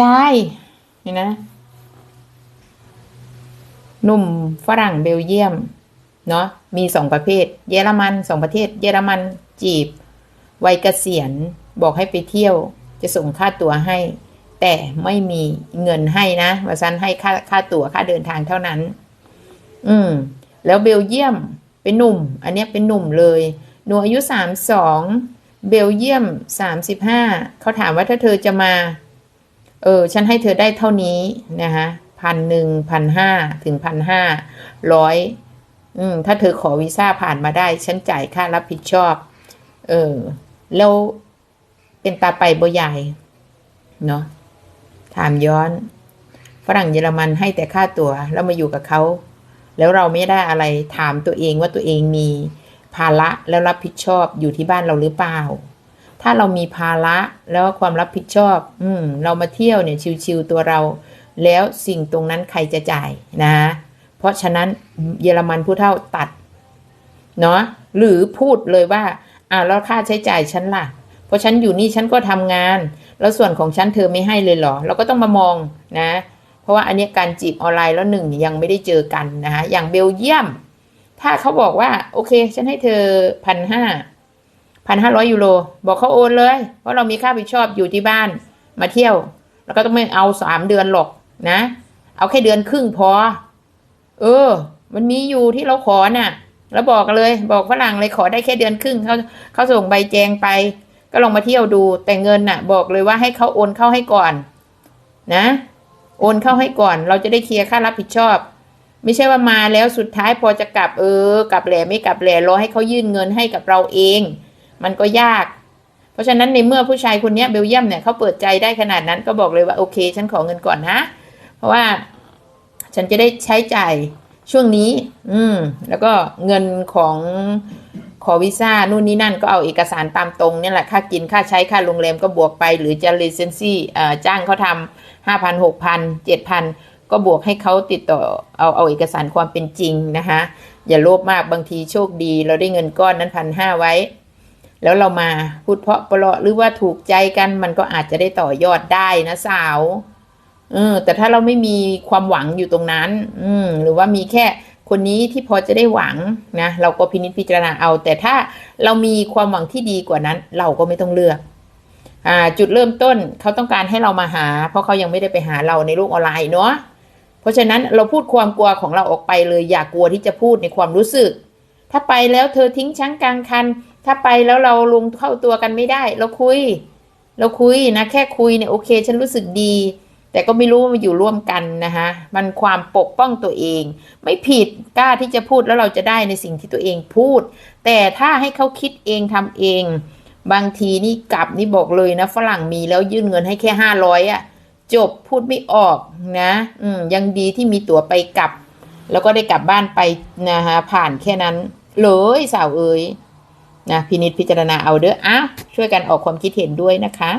ยายนี่นะหนุ่มฝรั่งเบลเยียม เนาะมีสองประเภท เยอรมันสองประเทศ เยอรมันจีบวัยเกษียณบอกให้ไปเที่ยว จะส่งค่าตั๋วให้ แต่ไม่มีเงินให้นะว่าซันให้ค่าค่าตั๋วค่าเดินทางเท่านั้น อืม แล้วเบลเยียมเป็นหนุ่ม อันนี้เป็นหนุ่มเลยหนูอายุสามสองเบลเยียมสามสิบห้าเขาถามว่าถ้าเธอจะมา เออ ฉันให้เธอได้เท่านี้นะคะพันหนึ่งพันห้าถึงพันห้าร้อยอืมถ้าเธอขอวีซ่าผ่านมาได้ ฉันจ่ายค่ารับผิดชอบ เออ แล้วเป็นตาไปบ่ใหญ่เนาะถามย้อน ฝรั่งเยอรมันให้แต่ค่าตัว๋วแล้วมาอยู่กับเขา แล้วเราไม่ได้อะไรถามตัวเองว่าตัวเองมีภาระแล้วรับผิดชอบอยู่ที่บ้านเราหรือเปล่า ถ้าเรามีภาระแล้วความรับผิดชอบ อืม เรามาเที่ยวเนี่ยชิวๆตัวเรา แล้วสิ่งตรงนั้นใครจะจ่ายนะ เพราะฉะนั้นเยอรมันผู้เท่าตัด เนาะหรือพูดเลยว่าอ่าแล้วค่าใช้จ่ายฉันล่ะ เพราะฉันอยู่นี่ฉันก็ทำงาน แล้วส่วนของฉันเธอไม่ให้เลยเหรอ เราก็ต้องมามองนะ เพราะว่าอันนี้การจีบออนไลน์แล้วหนึ่งยังไม่ได้เจอกันนะคะอย่างเบลเยียม ถ้าเขาบอกว่า โอเค ฉันให้เธอพันห้า พันห้าร้อยยูโรบอกเขาโอนเลย เพราะเรามีค่าผิดชอบอยู่ที่บ้านมาเที่ยว แล้วก็ต้องไม่เอาสามเดือนหรอกนะ เอาแค่เดือนครึ่งพอ เออ มันมีอยู่ที่เราขอน่ะ แล้วบอกเลย บอกฝรั่งเลยขอได้แค่เดือนครึ่งเขาเขาส่งใบแจงไป ก็ลองมาเที่ยวดูแต่เงินน่ะ บอกเลยว่าให้เขาโอนเข้าให้ก่อน นะ โอนเข้าให้ก่อน เราจะได้เคลียร์ค่ารับผิดชอบไม่ใช่ว่ามาแล้วสุดท้ายพอจะกลับเออกลับแหล่ไม่กลับแหล่รอให้เขายื่นเงินให้กับเราเอง มันก็ยาก เพราะฉะนั้นในเมื่อผู้ชายคนนี้เบลเยียมเนี่ยเขาเปิดใจได้ขนาดนั้นก็บอกเลยว่าโอเค ฉันขอเงินก่อนนะ เพราะว่าฉันจะได้ใช้จ่ายช่วงนี้ อืม แล้วก็เงินของขอวีซ่านู่นนี่นั่นก็เอาเอกสารตามตรงเนี่ยแหละค่ากินค่าใช้ค่าโรงแรมก็บวกไป หรือจะเลเซนซี่อ่าจ้างเขาทำห้าพันหกพันเจ็ดพันก็บวกให้เขาติดต่อเอาเอาเอกสารความเป็นจริงนะคะอย่าโลภมากบางทีโชคดี เราได้เงินก้อนนั้นพันห้าไว้ แล้วเรามาพูดเพราะประเลาะหรือว่าถูกใจกันมันก็อาจจะได้ต่อยอดได้นะสาวเออแต่ถ้าเราไม่มีความหวังอยู่ตรงนั้น อืม หรือว่ามีแค่คนนี้ที่พอจะได้หวังนะเราก็พินิจพิจารณาเอา แต่ถ้าเรามีความหวังที่ดีกว่านั้น เราก็ไม่ต้องเลือกอ่าจุดเริ่มต้นเขาต้องการให้เรามาหา เพราะเขายังไม่ได้ไปหาเราในโลกออนไลน์เนาะเพราะฉะนั้นเราพูดความกลัวของเราออกไปเลย อย่ากลัวที่จะพูดในความรู้สึก ถ้าไปแล้วเธอทิ้งชั้งกลางคัน ถ้าไปแล้วเราลงเข้าตัวกันไม่ได้ เราคุย เราคุยนะ แค่คุยเนี่ยโอเค ฉันรู้สึกดี แต่ก็ไม่รู้ว่ามาอยู่ร่วมกันนะคะมันความปกป้องตัวเอง ไม่ผิดกล้าที่จะพูดแล้วเราจะได้ในสิ่งที่ตัวเองพูด แต่ถ้าให้เขาคิดเองทำเอง บางทีนี่กลับนี่บอกเลยนะ ฝรั่งมีแล้วยื่นเงินให้แค่ห้าร้อยอะจบพูดไม่ออกนะอืมยังดีที่มีตั๋วไปกลับ แล้วก็ได้กลับบ้านไปนะคะผ่านแค่นั้น เลยสาวเอ๋ย นะพินิจพิจารณาเอาเด้ออ้าวช่วยกันออกความคิดเห็นด้วยนะคะ